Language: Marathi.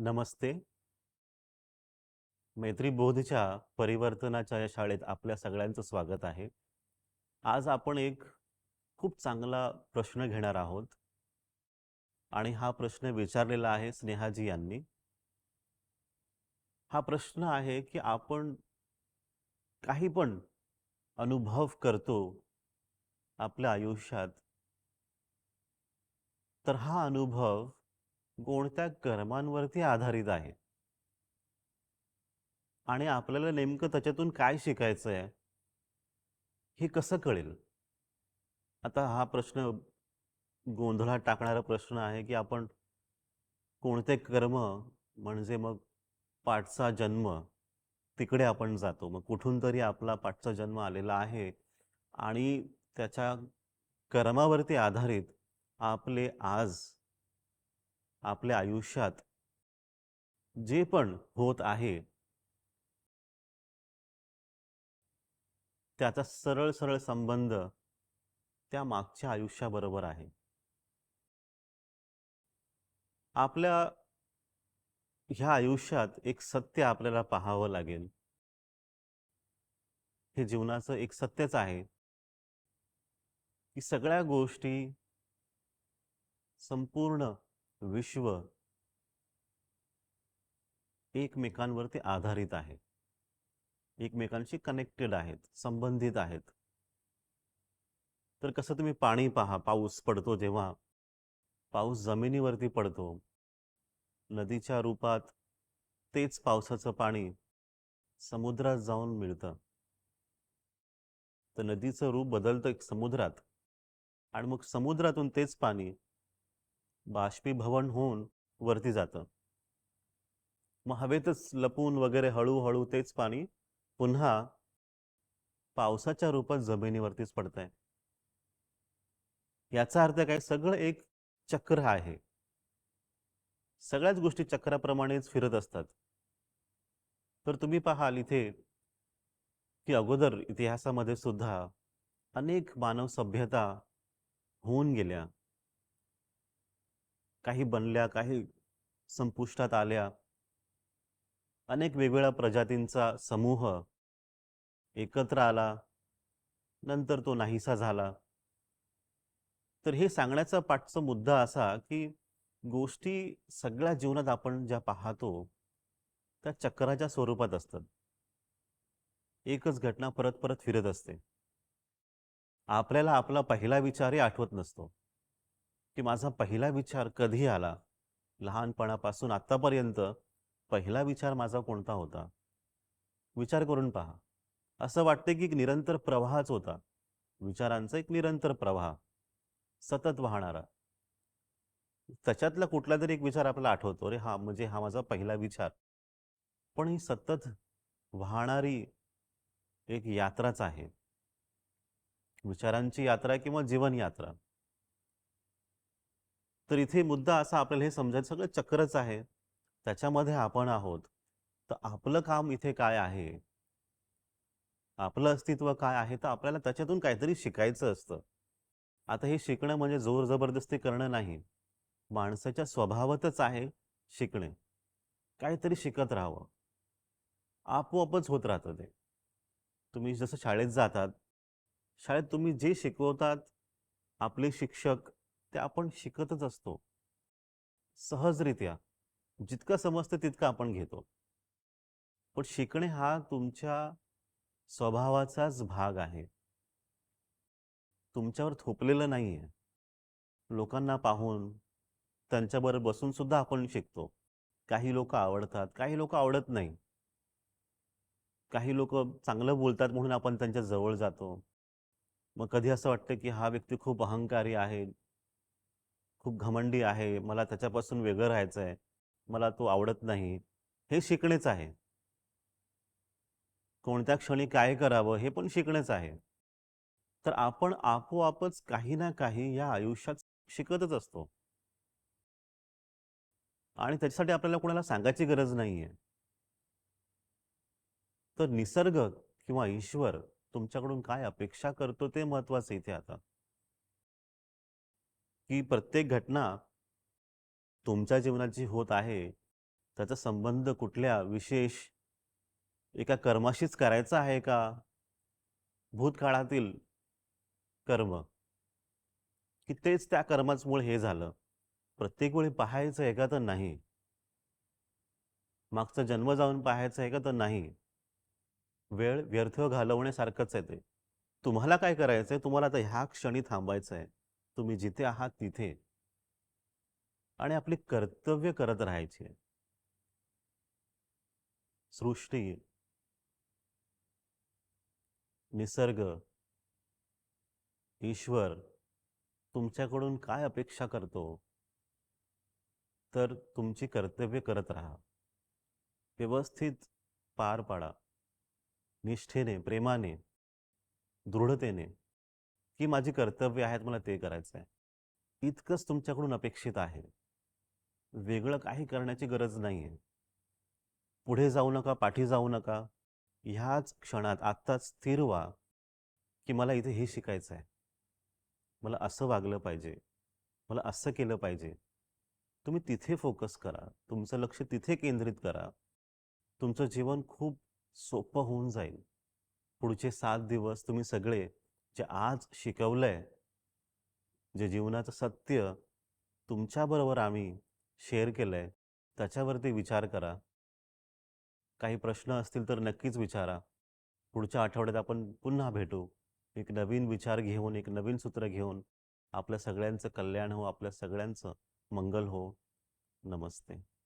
नमस्ते. मैत्रीबोधच्या परिवर्तनाच्या या शाळेत आपल्या सगळ्यांचं स्वागत आहे. आज आपण एक खूप चांगला प्रश्न घेणार आहोत. आणि हा प्रश्न विचारलेला आहे स्नेहाजी यांनी. हा प्रश्न आहे, की आपण काही पण अनुभव करतो आपल्या आयुष्यात तर हा अनुभव कोणत्या कर्मांवरती आधारित आहे? आणि आपल्याला नेमकं त्याच्यातून काय शिकायचं आहे? हे कसं कळेल? आता हा प्रश्न गोंधळात टाकणारा प्रश्न आहे, की आपण कोणते कर्म म्हणजे मग पाठचा जन्म तिकडे आपण जातो. मग कुठून तरी आपला पाठचा जन्म आलेला आहे आणि त्याच्या कर्मावरती आधारित आपले आज आपल्या आयुष्यात जे पण होत आहे त्याचा सरळ-सरळ संबंध त्या मागच्या आयुष्याबरोबर आहे. आपल्या ह्या आयुष्यात एक सत्य आपल्याला पाहावं लागेल. हे जीवनाचं एक सत्यच आहे. की सगळ्या गोष्टी संपूर्ण विश्व एकमेकांवरती आधारित आहे. एकमेकांशी कनेक्टेड आहेत, संबंधित आहेत. तर कसं तुम्ही पाणी पहा, पाऊस पडतो जेव्हा, पाऊस जमिनीवरती पडतो. नदीच्या रूपात तेच पावसाचं पाणी समुद्रात जाऊन मिळतं. तर नदीचं रूप बदलतं एक समुद्रात आणि मग समुद्रातून तेच पाणी बाष्पीभवन होऊन वरती जातं. मग हवेतच लपून वगैरे हळू-हळू तेच पाणी पुन्हा पावसाच्या रूपात जमिनीवरतीच पडतंय. याचा अर्थ काय? सगळं एक चक्र आहे. सगळ्याच गोष्टी चक्राप्रमाणेच फिरत असतात. तर तुम्ही पाहाल इथे की अगोदर इतिहासामध्ये सुद्धा अनेक मानव सभ्यता होऊन गेल्या. काही बनल्या, काही संपुष्टात आल्या. अनेक वेगवेगळ्या प्रजातींचा समूह एकत्र आला. नंतर तो नाहीसा झाला. तर हे सांगण्याचा पाठचा मुद्दा असा, की गोष्टी सगळ्या जीवनात आपण ज्या पाहतो, त्या चक्राच्या स्वरूपात असतात. एकच घटना परत-परत फिरत असते. आपल्याला आपला पहिला विचारही आठवत नसतो, की माझा पहिला विचार कधी आला? लहानपणापासून आत्तापर्यंत पहिला विचार माझा कोणता होता? विचार करून पहा. असं वाटते, की एक निरंतर प्रवाहच होता. विचारांचा एक निरंतर प्रवाह, सतत वाहणारा. त्याच्यातला कुठला तरी एक विचार आपल्याला आठवतो. अरे हा म्हणजे हा माझा पहिला विचार. पण ही सतत वाहणारी एक यात्राच आहे. विचारांची यात्रा किंवा जीवन यात्रा. तर इथे मुद्दा असा आपल्याला हे समजायचं सगळं चक्रच आहे. त्याच्यामध्ये आपण आहोत. तर आपलं काम इथे काय आहे? आपलं अस्तित्व काय आहे? तर आपल्याला त्याच्यातून काहीतरी शिकायचं असतं. आता हे शिकणं म्हणजे जोर जबरदस्ती करणं नाही. माणसाच्या स्वभावातच आहे शिकणे. काहीतरी शिकत राहावं. आपोआपच होत राहतं ते. तुम्ही जसं शाळेत जातात, शाळेत तुम्ही जे शिकवतात आपले शिक्षक, ते आपण शिकतच असतो. सहजरित्या. जितकं समजतं तितकं आपण घेतो. पण शिकणे हा तुमच्या स्वभावाचाच भाग आहे. तुमच्यावर थोपलेलं नाहीये. लोकांना पाहून, त्यांच्याबरोबर बसून सुद्धा आपण शिकतो. काही लोक आवडतात, काही लोक आवडत नाही. काही लोक चांगलं बोलतात म्हणून आपण त्यांच्या जवळ जातो. मग कधी असं वाटतं, की हा व्यक्ती खूप अहंकारी आहे. खूप घमंडी आहे. मला त्याच्यापासून वेगळं राहायचंय. मला तो आवडत नाही. हे शिकणेच आहे. कोणत्या क्षणी काय करावं हे पण शिकणेच आहे. तर आपण आपोआपच काही ना काही या आयुष्यात शिकतच असतो. आणि त्याच्यासाठी आपल्याला कोणाला सांगायची गरज नाहीये. तर निसर्ग किंवा ईश्वर तुमच्याकडून काय अपेक्षा करतो ते महत्वाचं इथे आता. की प्रत्येक घटना तुमच्या जीवनात जी होत आहे, त्याचा संबंध कुठल्या विशेष एका कर्माशीच करायचा आहे का? भूतकाळातील कर्म. की तेच त्या कर्माचमुळे हे झालं. प्रत्येक वेळी पाहायचं आहे का तर नाही. मागचा जन्म जाऊन पाहायचं आहे का तर नाही. वेळ व्यर्थ घालवण्यासारखंच आहे ते. तुम्हाला काय करायचं आहे तुम्हाला आता ह्या क्षणी थांबायचं आहे तुम्ही जिथे आहात तिथे. आणि आपली कर्तव्य करत राहायची. सृष्टी. निसर्ग. ईश्वर. तुमच्याकडून काय अपेक्षा करतो? तर तुमची कर्तव्य करत राहा. व्यवस्थित पार पाडा. निष्ठेने प्रेमाने दृढतेने. की माझी कर्तव्य आहेत मला ते करायचं आहे. इतकंच तुमच्याकडून अपेक्षित आहे. वेगळं काही करण्याची गरज नाही आहे. पुढे जाऊ नका पाठी जाऊ नका. ह्याच क्षणात आत्ताच स्थिर व्हा की मला इथे हे शिकायचं आहे. मला असं वागलं पाहिजे. मला असं केलं पाहिजे. तुम्ही तिथे फोकस करा. तुमचं लक्ष तिथे केंद्रित करा. तुमचं जीवन खूप सोपं होऊन जाईल. पुढचे सात दिवस तुम्ही सगळे जे आज शिकवलंय जे जीवनाचं सत्य तुमच्याबरोबर आम्ही शेअर केलंय त्याच्यावरती विचार करा. काही प्रश्न असतील तर नक्कीच विचारा. पुढच्या आठवड्यात आपण पुन्हा भेटू. एक नवीन विचार घेऊन एक नवीन सूत्र घेऊन आपल्या सगळ्यांचं कल्याण हो आपल्या सगळ्यांचं मंगल हो. नमस्ते.